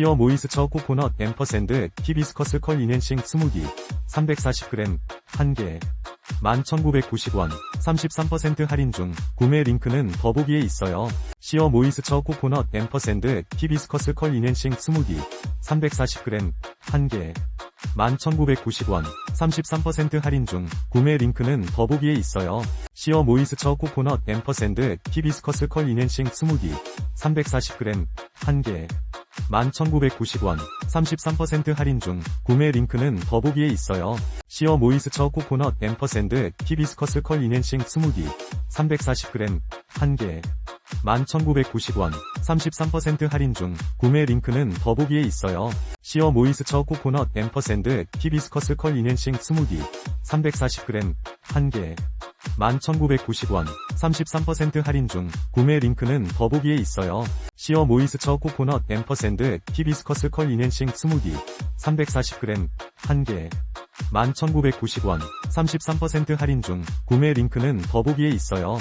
시어 모이스처 코코넛 앰퍼샌드 히비스커스 컬 이넨싱 스무디 340g 1개 11,990원 33% 할인 중 구매 링크는 더보기에 있어요. 시어 모이스처 코코넛 앰퍼샌드 히비스커스 컬 이넨싱 스무디 340g 1개 11,990원 33% 할인 중 구매 링크는 더보기에 있어요. 시어 모이스처 코코넛 앰퍼샌드 히비스커스 컬 이넨싱 스무디 340g 1개 11,990원 33% 할인 중 구매 링크는 더보기에 있어요. 시어 모이스처 코코넛 앰퍼샌드 히비스커스 컬 이넨싱 스무디 340g 1개 11,990원 33% 할인 중 구매 링크는 더보기에 있어요. 시어 모이스처 코코넛 앰퍼샌드 히비스커스 컬 이넨싱 스무디 340g 1개 11,990원 33% 할인 중 구매 링크는 더보기에 있어요. 시어 모이스처 코코넛 앰퍼샌드 히비스커스 컬 이넨싱 스무디 340g 1개 11,990원 33% 할인 중 구매 링크는 더보기에 있어요.